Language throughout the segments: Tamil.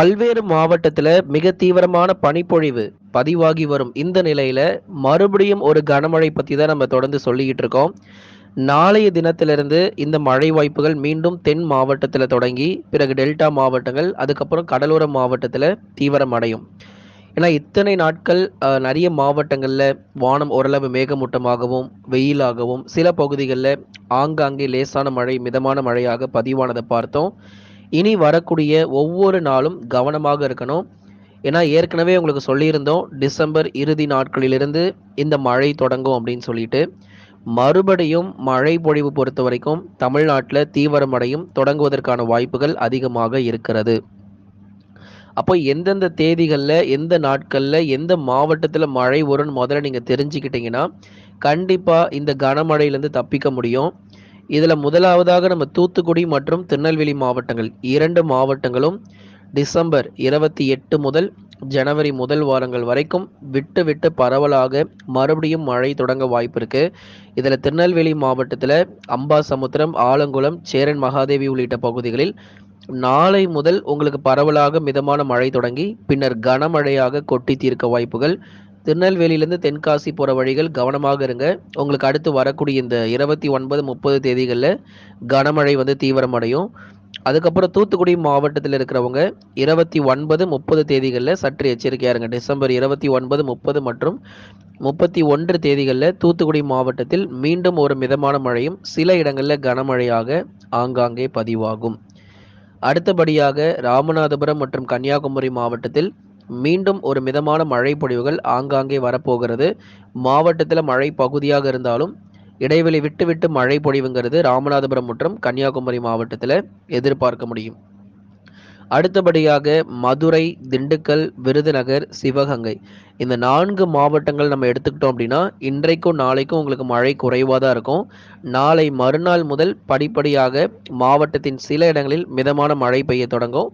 பல்வேறு மாவட்டத்தில் மிக தீவிரமான பனிப்பொழிவு பதிவாகி வரும் இந்த நிலையில மறுபடியும் ஒரு கனமழை பற்றி தான் நம்ம தொடர்ந்து சொல்லிக்கிட்டு இருக்கோம். நாளைய தினத்திலிருந்து இந்த மழை வாய்ப்புகள் மீண்டும் தென் மாவட்டத்தில் தொடங்கி பிறகு டெல்டா மாவட்டங்கள் அதுக்கப்புறம் கடலோர மாவட்டத்தில் தீவிரம் அடையும் ஏன்னா இத்தனை நாட்கள் நிறைய மாவட்டங்களில் வானம் ஓரளவு மேகமூட்டமாகவும் வெயிலாகவும் சில பகுதிகளில் ஆங்காங்கே லேசான மழை மிதமான மழையாக பதிவானதை பார்த்தோம். இனி வரக்கூடிய ஒவ்வொரு நாளும் கவனமாக இருக்கணும். ஏன்னா ஏற்கனவே உங்களுக்கு சொல்லியிருந்தோம் டிசம்பர் இறுதி நாட்களிலிருந்து இந்த மழை தொடங்கும் அப்படின்னு சொல்லிட்டு. மறுபடியும் மழை பொழிவு பொறுத்த வரைக்கும் தமிழ்நாட்டில் தீவிரமடையும் தொடங்குவதற்கான வாய்ப்புகள் அதிகமாக இருக்கிறது. அப்போ எந்தெந்த தேதிகளில் எந்த நாட்களில் எந்த மாவட்டத்தில் மழை வரும்னு முதல்ல நீங்கள் தெரிஞ்சுக்கிட்டீங்கன்னா கண்டிப்பாக இந்த கனமழையிலேருந்து தப்பிக்க முடியும். இதில் முதலாவதாக நம்ம தூத்துக்குடி மற்றும் திருநெல்வேலி மாவட்டங்கள். இரண்டு மாவட்டங்களும் டிசம்பர் இருபத்தி எட்டு முதல் ஜனவரி முதல் வாரங்கள் வரைக்கும் விட்டு விட்டு பரவலாக மறுபடியும் மழை தொடங்க வாய்ப்பு இருக்குது இதில் திருநெல்வேலி மாவட்டத்தில் அம்பாசமுத்திரம் ஆலங்குளம் சேரன் மகாதேவி உள்ளிட்ட பகுதிகளில் நாளை முதல் உங்களுக்கு பரவலாக மிதமான மழை தொடங்கி பின்னர் கனமழையாக கொட்டி தீர்க்க வாய்ப்புகள் திருநெல்வேலியிலேருந்து தென்காசி போகிற வழிகள் கவனமாக இருங்க. உங்களுக்கு அடுத்து வரக்கூடிய இந்த இருபத்தி ஒன்பது முப்பது தேதிகளில் கனமழை வந்து தீவிரமடையும். அதுக்கப்புறம் தூத்துக்குடி மாவட்டத்தில் இருக்கிறவங்க இருபத்தி ஒன்பது முப்பது தேதிகளில் சற்று எச்சரிக்கையாக இருங்க. டிசம்பர் இருபத்தி ஒன்பது முப்பது மற்றும் முப்பத்தி ஒன்று தேதிகளில் தூத்துக்குடி மாவட்டத்தில் மீண்டும் ஒரு மிதமான மழையும் சில இடங்களில் கனமழையாக ஆங்காங்கே பதிவாகும். அடுத்தபடியாக ராமநாதபுரம் மற்றும் கன்னியாகுமரி மாவட்டத்தில் மீண்டும் ஒரு மிதமான மழை பொழிவுகள் ஆங்காங்கே வரப்போகிறது. மாவட்டத்தில் மழை பகுதியாக இருந்தாலும் இடைவெளி விட்டு விட்டு மழை பொழிவுங்கிறது ராமநாதபுரம் மற்றும் கன்னியாகுமரி மாவட்டத்தில் எதிர்பார்க்க முடியும். அடுத்தபடியாக மதுரை திண்டுக்கல் விருதுநகர் சிவகங்கை. இந்த நான்கு மாவட்டங்கள் நம்ம எடுத்துக்கிட்டோம் அப்படின்னா இன்றைக்கும் நாளைக்கும் உங்களுக்கு மழை குறைவாக தான் இருக்கும். நாளை மறுநாள் முதல் படிப்படியாக மாவட்டத்தின் சில இடங்களில் மிதமான மழை பெய்ய தொடங்கும்.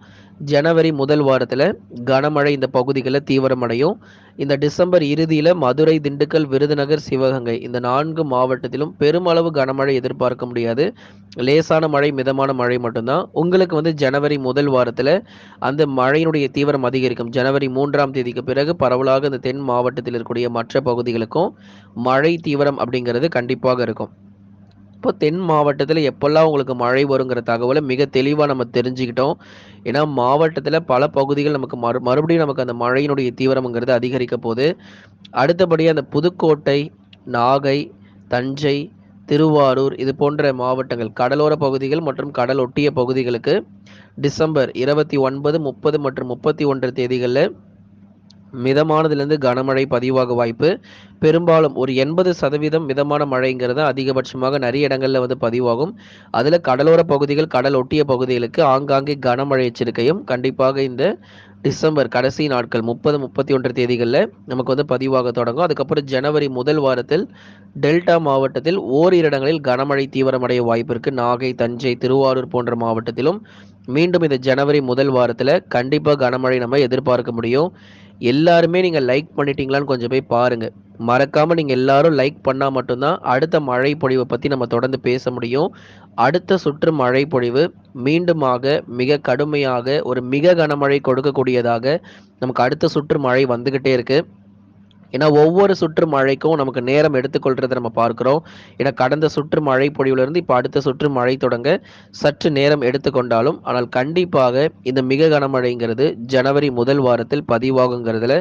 ஜனவரி முதல் வாரத்தில் கனமழை இந்த பகுதிகளில் தீவிரமடையும். இந்த டிசம்பர் இறுதியில் மதுரை திண்டுக்கல் விருதுநகர் சிவகங்கை இந்த நான்கு மாவட்டத்திலும் பெருமளவு கனமழை எதிர்பார்க்க முடியாது. லேசான மழை மிதமான மழை மட்டும்தான். உங்களுக்கு வந்து ஜனவரி முதல் வாரத்தில் அந்த மழையினுடைய தீவிரம் அதிகரிக்கும். ஜனவரி மூன்றாம் தேதிக்கு பிறகு பரவலாக அதாவது தென் மாவட்டத்தில் இருக்கக்கூடிய மற்ற பகுதிகளுக்கும் மழை தீவிரம் அப்படிங்கிறது கண்டிப்பாக இருக்கும். இப்போ தென் மாவட்டத்தில் எப்பெல்லாம் உங்களுக்கு மழை வருங்கிற தகவலை மிக தெளிவாக நம்ம தெரிஞ்சுக்கிட்டோம். ஏன்னா மாவட்டத்தில் பல பகுதிகள் நமக்கு மறு மறுபடியும் நமக்கு அந்த மழையினுடைய தீவிரம்ங்கிறது அதிகரிக்க போகுது. அடுத்தபடியாக அந்த புதுக்கோட்டை நாகை தஞ்சை திருவாரூர் இது போன்ற மாவட்டங்கள் கடலோர பகுதிகள் மற்றும் கடல் ஒட்டிய பகுதிகளுக்கு டிசம்பர் இருபத்தி ஒன்பது முப்பது மற்றும் முப்பத்தி ஒன்று தேதிகளில் மிதமானதுலேருந்து கனமழை பதிவாக வாய்ப்பு. பெரும்பாலும் ஒரு எண்பது சதவீதம் மிதமான மழைங்கிறது அதிகபட்சமாக நிறைய இடங்களில் வந்து பதிவாகும். அதில் கடலோர பகுதிகள் கடல் ஒட்டிய பகுதிகளுக்கு ஆங்காங்கே கனமழை எச்சரிக்கையும் கண்டிப்பாக இந்த டிசம்பர் கடைசி நாட்கள் முப்பது முப்பத்தி ஒன்று தேதிகளில் நமக்கு வந்து பதிவாக தொடங்கும். அதுக்கப்புறம் ஜனவரி முதல் வாரத்தில் டெல்டா மாவட்டத்தில் ஓரிரு இடங்களில் கனமழை தீவிரமடைய வாய்ப்பு இருக்குது நாகை தஞ்சை திருவாரூர் போன்ற மாவட்டத்திலும் மீண்டும் இந்த ஜனவரி முதல் வாரத்தில் கண்டிப்பாக கனமழை நம்ம எதிர்பார்க்க முடியும். எல்லாருமே நீங்கள் லைக் பண்ணிட்டீங்களான்னு கொஞ்சம் போய் பாருங்கள் மறக்காமல் நீங்கள் எல்லாரும் லைக் பண்ணால் மட்டும்தான் அடுத்த மழை பொழிவை பற்றி நம்ம தொடர்ந்து பேச முடியும். அடுத்த சுற்று மழை பொழிவு மீண்டுமாக மிக கடுமையாக ஒரு மிக கனமழை கொடுக்கக்கூடியதாக நமக்கு அடுத்த சுற்று மழை வந்துக்கிட்டே இருக்குது ஏன்னா ஒவ்வொரு சுற்று மழைக்கும் நமக்கு நேரம் எடுத்துக்கொள்றதை நம்ம பார்க்கிறோம். ஏன்னா கடந்த சுற்று மழை பொழிவுலேருந்து இப்போ அடுத்த சுற்று மழை தொடங்க சற்று நேரம் எடுத்துக்கொண்டாலும் ஆனால் கண்டிப்பாக இந்த மிக கனமழைங்கிறது ஜனவரி முதல் வாரத்தில் பதிவாகுங்கிறதுல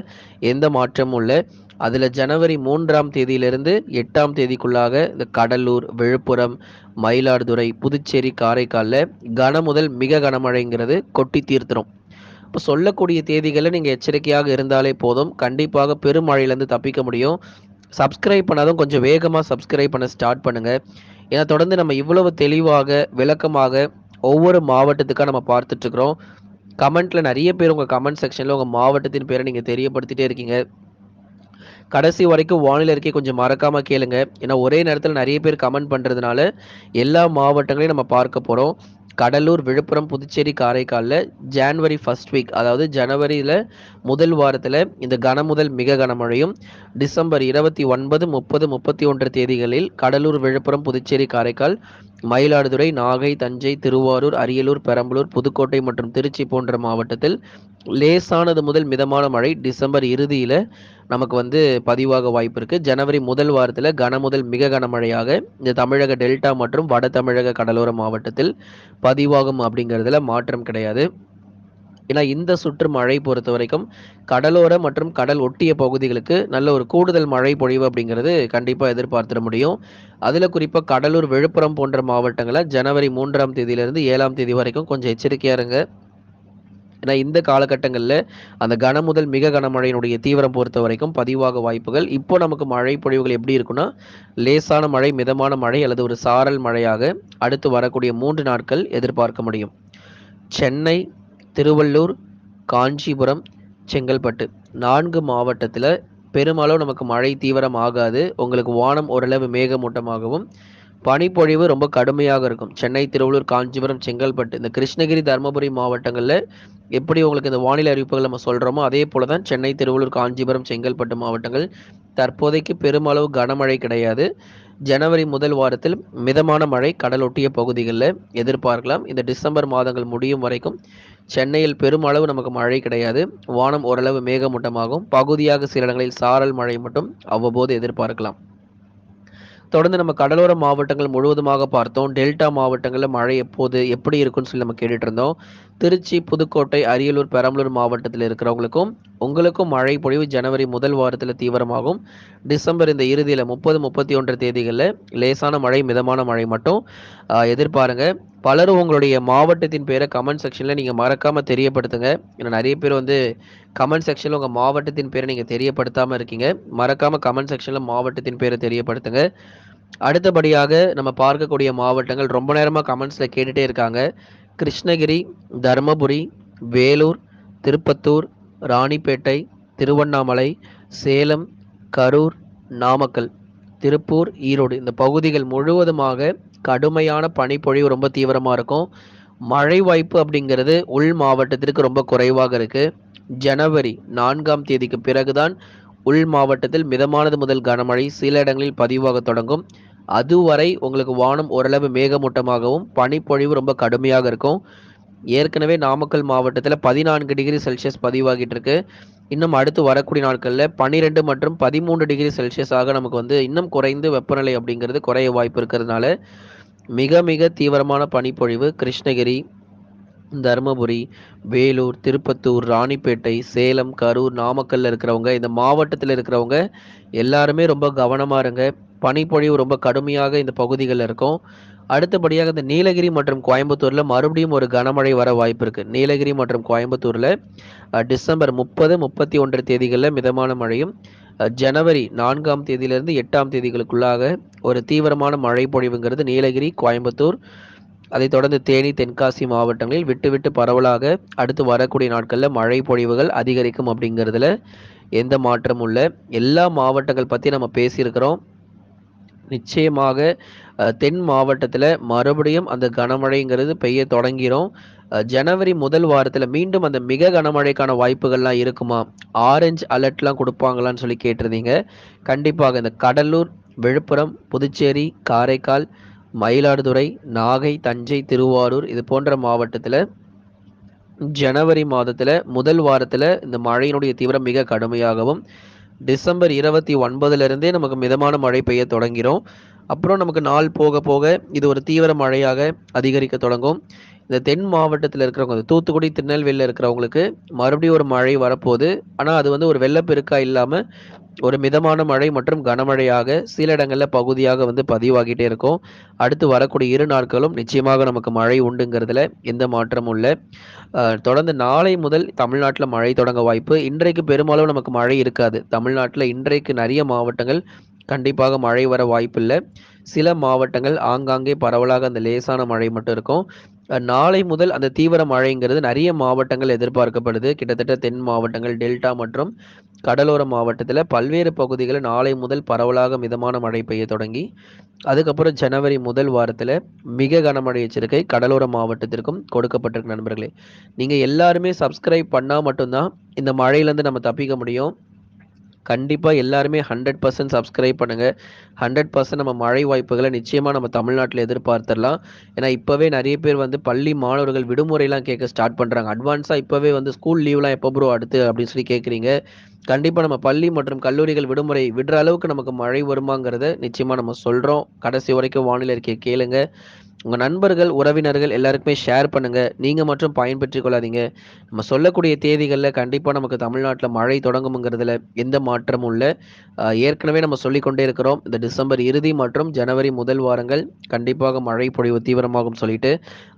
எந்த மாற்றமும் இல்லை. அதில் ஜனவரி மூன்றாம் தேதியிலிருந்து எட்டாம் தேதிக்குள்ளாக இந்த கடலூர் விழுப்புரம் மயிலாடுதுறை புதுச்சேரி காரைக்காலில் கன முதல் மிக கனமழைங்கிறது கொட்டி தீர்த்துரும். இப்போ சொல்லக்கூடிய தேதிகளில் நீங்கள் எச்சரிக்கையாக இருந்தாலே போதும். கண்டிப்பாக பெருமழையிலேருந்து தப்பிக்க முடியும். சப்ஸ்கிரைப் பண்ணாதும் கொஞ்சம் வேகமாக சப்ஸ்கிரைப் பண்ண ஸ்டார்ட் பண்ணுங்கள் ஏன்னா தொடர்ந்து நம்ம இவ்வளவு தெளிவாக விளக்கமாக ஒவ்வொரு மாவட்டத்துக்காக நம்ம பார்த்துட்ருக்குறோம். கமெண்ட்டில் நிறைய பேர் உங்கள் கமெண்ட் செக்ஷனில் உங்கள் மாவட்டத்தின் பேரை நீங்கள் தெரியப்படுத்திட்டே இருக்கீங்க. கடைசி வரைக்கும் வானிலை இருக்கே கொஞ்சம் மறக்காம கேளுங்க. ஏன்னா ஒரே நேரத்தில் நிறைய பேர் கமெண்ட் பண்ணுறதுனால எல்லா மாவட்டங்களையும் நம்ம பார்க்க போகிறோம் கடலூர் விழுப்புரம் புதுச்சேரி காரைக்காலில் ஜான்வரி ஃபர்ஸ்ட் வீக் அதாவது ஜனவரியில் முதல் வாரத்தில் இந்த கனமுதல் மிக கனமழையும் டிசம்பர் இருபத்தி ஒன்பது முப்பது முப்பத்தி ஒன்று தேதிகளில் கடலூர் விழுப்புரம் புதுச்சேரி காரைக்கால் மயிலாடுதுறை நாகை தஞ்சை திருவாரூர் அரியலூர் பெரம்பலூர் புதுக்கோட்டை மற்றும் திருச்சி போன்ற மாவட்டத்தில் லேசானது முதல் மிதமான மழை டிசம்பர் இறுதியில் நமக்கு வந்து பதிவாக வாய்ப்பு இருக்குது ஜனவரி முதல் வாரத்தில் கன முதல் மிக கனமழையாக இந்த தமிழக டெல்டா மற்றும் வட தமிழக கடலோர மாவட்டத்தில் பதிவாகும் அப்படிங்கிறதுல மாற்றம் கிடையாது. ஏன்னா இந்த சுற்று மழை பொறுத்த வரைக்கும் கடலோர மற்றும் கடல் ஒட்டிய பகுதிகளுக்கு நல்ல ஒரு கூடுதல் மழை பொழிவு அப்படிங்கிறது கண்டிப்பாக எதிர்பார்த்திட முடியும். அதில் குறிப்பாக கடலூர் விழுப்புரம் போன்ற மாவட்டங்களில் ஜனவரி மூன்றாம் தேதியிலிருந்து ஏழாம் தேதி வரைக்கும் கொஞ்சம் எச்சரிக்கையாக இருங்க. ஏன்னா இந்த காலகட்டங்களில் அந்த கன முதல் மிக கனமழையினுடைய தீவிரம் பொறுத்த வரைக்கும் பதிவாக வாய்ப்புகள். இப்போ நமக்கு மழை பொழிவுகள் எப்படி இருக்குன்னா லேசான மழை மிதமான மழை அல்லது ஒரு சாரல் மழையாக அடுத்து வரக்கூடிய மூன்று நாட்கள் எதிர்பார்க்க முடியும். சென்னை திருவள்ளூர் காஞ்சிபுரம் செங்கல்பட்டு. நான்கு மாவட்டத்தில் பெருமளவு நமக்கு மழை தீவிரம் ஆகாது. உங்களுக்கு வானம் ஓரளவு மேகமூட்டமாகவும் பனிப்பொழிவு ரொம்ப கடுமையாக இருக்கும். சென்னை திருவள்ளூர் காஞ்சிபுரம் செங்கல்பட்டு இந்த கிருஷ்ணகிரி தருமபுரி மாவட்டங்களில் எப்படி உங்களுக்கு இந்த வானிலை அறிவிப்புகள் நம்ம சொல்கிறோமோ அதே போல தான் சென்னை திருவள்ளூர் காஞ்சிபுரம் செங்கல்பட்டு மாவட்டங்கள் தற்போதைக்கு பெருமளவு கனமழை கிடையாது. ஜனவரி முதல் வாரத்தில் மிதமான மழை கடலொட்டிய பகுதிகளில் எதிர்பார்க்கலாம். இந்த டிசம்பர் மாதங்கள் முடியும் வரைக்கும் சென்னையில் பெருமளவு நமக்கு மழை கிடையாது. வானம் ஓரளவு மேகமூட்டமாகும். பகுதியாக சில இடங்களில் சாரல் மழை மட்டும் அவ்வப்போது எதிர்பார்க்கலாம். தொடர்ந்து நம்ம கடலோர மாவட்டங்கள் முழுவதுமாக பார்த்தோம். டெல்டா மாவட்டங்களில் மழை எப்போது எப்படி இருக்குன்னு சொல்லி நம்ம கேட்டுட்டு இருந்தோம். திருச்சி புதுக்கோட்டை அரியலூர் பெரம்பலூர் மாவட்டத்தில் இருக்கிறவங்களுக்கும் உங்களுக்கும் மழை பொழிவு ஜனவரி முதல் வாரத்தில் தீவிரமாகும். டிசம்பர் இந்த இறுதியில் முப்பது முப்பத்தி ஒன்று தேதிகளில் லேசான மழை மிதமான மழை மட்டும் எதிர்பாருங்க. பலரும் உங்களுடைய மாவட்டத்தின் பேரை கமெண்ட் செக்ஷனில் நீங்கள் மறக்காமல் தெரியப்படுத்துங்க. ஏன்னா நிறைய பேர் வந்து கமெண்ட் செக்ஷனில் உங்கள் மாவட்டத்தின் பேரை நீங்கள் தெரியப்படுத்தாமல் இருக்கீங்க. மறக்காமல் கமெண்ட் செக்ஷனில் மாவட்டத்தின் பேரை தெரியப்படுத்துங்க. அடுத்தபடியாக நம்ம பார்க்கக்கூடிய மாவட்டங்கள் ரொம்ப நேரமாக கமெண்ட்ஸில் கேட்டுகிட்டே இருக்காங்க. கிருஷ்ணகிரி தருமபுரி வேலூர் திருப்பத்தூர் ராணிப்பேட்டை திருவண்ணாமலை சேலம் கரூர் நாமக்கல் திருப்பூர் ஈரோடு. இந்த பகுதிகள் முழுவதுமாக கடுமையான பனிப்பொழிவு ரொம்ப தீவிரமாக இருக்கும். மழை வாய்ப்பு அப்படிங்கிறது உள் மாவட்டத்திற்கு ரொம்ப குறைவாக இருக்குது ஜனவரி நான்காம் தேதிக்கு பிறகுதான் உள் மாவட்டத்தில் மிதமானது முதல் கனமழை சில இடங்களில் பதிவாக தொடங்கும். அதுவரை உங்களுக்கு வானம் ஓரளவு மேகமூட்டமாகவும் பனிப்பொழிவு ரொம்ப கடுமையாக இருக்கும். ஏற்கனவே நாமக்கல் மாவட்டத்தில் பதினான்கு டிகிரி செல்சியஸ் பதிவாகிட்டு இருக்கு இன்னும் அடுத்து வரக்கூடிய நாட்களில் பன்னிரெண்டு மற்றும் பதிமூன்று டிகிரி செல்சியஸாக நமக்கு வந்து இன்னும் குறைந்து வெப்பநிலை அப்படிங்கிறது குறைய வாய்ப்பு இருக்கிறதுனால மிக மிக தீவிரமான பனிப்பொழிவு கிருஷ்ணகிரி தருமபுரி வேலூர் திருப்பத்தூர் ராணிப்பேட்டை சேலம் கரூர் நாமக்கல்ல இருக்கிறவங்க இந்த மாவட்டத்தில் இருக்கிறவங்க எல்லாருமே ரொம்ப கவனமாக இருங்க. பனிப்பொழிவு ரொம்ப கடுமையாக இந்த பகுதிகளில் இருக்கும். அடுத்தபடியாக இந்த நீலகிரி மற்றும் கோயம்புத்தூரில் மறுபடியும் ஒரு கனமழை வர வாய்ப்பு இருக்குது நீலகிரி மற்றும் கோயம்புத்தூரில் டிசம்பர் முப்பது முப்பத்தி ஒன்று தேதிகளில் மிதமான மழையும் ஜனவரி நான்காம் தேதியிலிருந்து எட்டாம் தேதிகளுக்குள்ளாக ஒரு தீவிரமான மழை பொழிவுங்கிறது நீலகிரி கோயம்புத்தூர் அதைத் தொடர்ந்து தேனி தென்காசி மாவட்டங்களில் விட்டு விட்டு பரவலாக அடுத்து வரக்கூடிய நாட்களில் மழை பொழிவுகள் அதிகரிக்கும் அப்படிங்கிறதுல எந்த மாற்றமும் இல்லை. எல்லா மாவட்டங்கள் பற்றி நம்ம பேசியிருக்கிறோம். நிச்சயமாக தென் மாவட்டத்தில் மறுபடியும் அந்த கனமழைங்கிறது பெய்ய தொடங்கிடும் ஜனவரி முதல் வாரத்தில் மீண்டும் அந்த மிக கனமழைக்கான வாய்ப்புகள்லாம் இருக்குமா? ஆரஞ்சு அலர்ட்லாம் கொடுப்பாங்களான்னு சொல்லி கேட்டிருந்தீங்க. கண்டிப்பாக இந்த கடலூர் விழுப்புரம் புதுச்சேரி காரைக்கால் மயிலாடுதுறை நாகை தஞ்சை திருவாரூர் இது போன்ற மாவட்டத்தில் ஜனவரி மாதத்தில் முதல் வாரத்தில் இந்த மழையினுடைய தீவிரம் மிக கடுமையாகவும் டிசம்பர் இருபத்தி ஒன்பதுலேருந்தே நமக்கு மிதமான மழை பெய்ய தொடங்கிடும் அப்புறம் நமக்கு நாள் போக போக இது ஒரு தீவிர மழையாக அதிகரிக்க தொடங்கும். இந்த தென் மாவட்டத்தில் இருக்கிறவங்க தூத்துக்குடி திருநெல்வேலியில் இருக்கிறவங்களுக்கு மறுபடியும் ஒரு மழை வரப்போகுது. ஆனால் அது வந்து ஒரு வெள்ளப்பெருக்கா இல்லாமல் ஒரு மிதமான மழை மற்றும் கனமழையாக சில இடங்களில் பகுதியாக வந்து பதிவாகிட்டே இருக்கும். அடுத்து வரக்கூடிய இரு நாட்களும் நிச்சயமாக நமக்கு மழை உண்டுங்கிறதுல எந்த மாற்றமும் இல்லை. தொடர்ந்து நாளை முதல் தமிழ்நாட்டில் மழை தொடங்க வாய்ப்பு. இன்றைக்கு பெரும்பாலும் நமக்கு மழை இருக்காது. தமிழ்நாட்டில் இன்றைக்கு நிறைய மாவட்டங்கள் கண்டிப்பாக மழை வர வாய்ப்பில்லை சில மாவட்டங்கள் ஆங்காங்கே பரவலாக அந்த லேசான மழை மட்டும் இருக்கும். நாளை முதல் அந்த தீவிர மழைங்கிறது நிறைய மாவட்டங்கள் எதிர்பார்க்கப்படுது. கிட்டத்தட்ட தென் மாவட்டங்கள் டெல்டா மற்றும் கடலோர மாவட்டத்தில் பல்வேறு பகுதிகளில் நாளை முதல் பரவலாக மிதமான மழை பெய்ய தொடங்கி அதுக்கப்புறம் ஜனவரி முதல் வாரத்தில் மிக கனமழை எச்சரிக்கை கடலோர மாவட்டத்திற்கும் கொடுக்கப்பட்டிருக்கு நண்பர்களே. நீங்கள் எல்லாருமே சப்ஸ்கிரைப் பண்ணால் மட்டும்தான் இந்த மழையிலேருந்து நம்ம தப்பிக்க முடியும். கண்டிப்பாக எல்லாருமே ஹண்ட்ரட் பர்சன்ட் சப்ஸ்கிரைப் பண்ணுங்கள் ஹண்ட்ரட் பர்சன்ட் நம்ம மழை வாய்ப்புகளை நிச்சயமாக நம்ம தமிழ்நாட்டில் எதிர்பார்த்துடலாம். ஏன்னா இப்போவே நிறைய பேர் வந்து பள்ளி மாணவர்கள் விடுமுறைலாம் கேட்க ஸ்டார்ட் பண்ணுறாங்க அட்வான்ஸாக இப்போவே வந்து ஸ்கூல் லீவ்லாம் எப்போ ப்ரோ அடுத்து அப்படின்னு சொல்லி கேட்குறீங்க. கண்டிப்பாக நம்ம பள்ளி மற்றும் கல்லூரிகள் விடுமுறை விடுற அளவுக்கு நமக்கு மழை வருமாங்கிறத நிச்சயமாக நம்ம சொல்கிறோம் கடைசி வரைக்கும் வானிலை இருக்கே கேளுங்க. உங்கள் நண்பர்கள் உறவினர்கள் எல்லாருக்குமே ஷேர் பண்ணுங்கள் நீங்கள் மட்டும் பயன்பெற்றுக் கொள்ளாதீங்க. நம்ம சொல்லக்கூடிய தேதிகளில் கண்டிப்பாக நமக்கு தமிழ்நாட்டில் மழை தொடங்குங்கிறதுல எந்த மாற்றமும் இல்லை. ஏற்கனவே நம்ம சொல்லிக்கொண்டே இருக்கிறோம். இந்த டிசம்பர் இறுதி மற்றும் ஜனவரி முதல் வாரங்கள் கண்டிப்பாக மழை பொழிவு தீவிரமாகும் சொல்லிட்டு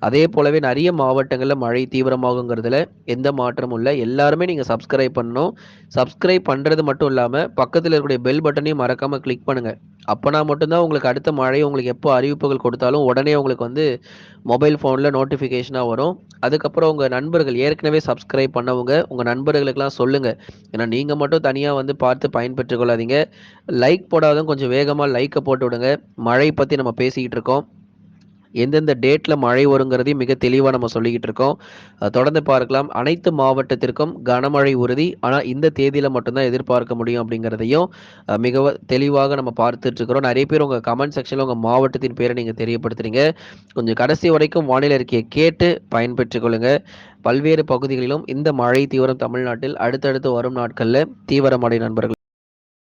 அதே போலவே நிறைய மாவட்டங்களில் மழை தீவிரமாகுங்கிறதுல எந்த மாற்றமும் இல்லை. எல்லாருமே நீங்கள் சப்ஸ்கிரைப் பண்ணணும். சப்ஸ்கிரைப் பண்ணுறது மட்டும் இல்லாமல் பக்கத்தில் இருக்கக்கூடிய பெல் பட்டனையும் மறக்காமல் கிளிக் பண்ணுங்கள் அப்போனா மட்டும்தான் உங்களுக்கு அடுத்த மழை உங்களுக்கு எப்போ அறிவிப்புகள் கொடுத்தாலும் உடனே உங்களுக்கு வந்து மொபைல் ஃபோனில் நோட்டிஃபிகேஷனாக வரும். அதுக்கப்புறம் உங்கள் நண்பர்கள் ஏற்கனவே சப்ஸ்கிரைப் பண்ணவங்க உங்கள் நண்பர்களுக்கெல்லாம் சொல்லுங்கள் ஏன்னா நீங்கள் மட்டும் தனியாக வந்து பார்த்து பயன்பெற்றுக்கொள்ளாதீங்க லைக் போடாதவங்க கொஞ்சம் வேகமாக லைக்கை போட்டு விடுங்க. மழை பற்றி நம்ம பேசிக்கிட்டு இருக்கோம். எந்தெந்த டேட்டில் மழை வருங்கிறதையும் மிக தெளிவாக நம்ம சொல்லிக்கிட்டு இருக்கோம். தொடர்ந்து பார்க்கலாம். அனைத்து மாவட்டத்திற்கும் கனமழை உறுதி. ஆனால் இந்த தேதியில் மட்டும்தான் எதிர்பார்க்க முடியும் அப்படிங்கிறதையும் மிக தெளிவாக நம்ம பார்த்துட்டு இருக்கிறோம். நிறைய பேர் உங்கள் கமெண்ட் செக்ஷனில் உங்கள் மாவட்டத்தின் பேரை நீங்கள் தெரியப்படுத்துறீங்க. கொஞ்சம் கடைசி வரைக்கும் வானிலை அறிக்கையை கேட்டு பயன்பெற்றுக் கொள்ளுங்க. பல்வேறு பகுதிகளிலும் இந்த மழை தீவிரம் தமிழ்நாட்டில் அடுத்தடுத்து வரும் நாட்களில் தீவிரமடை நண்பர்கள்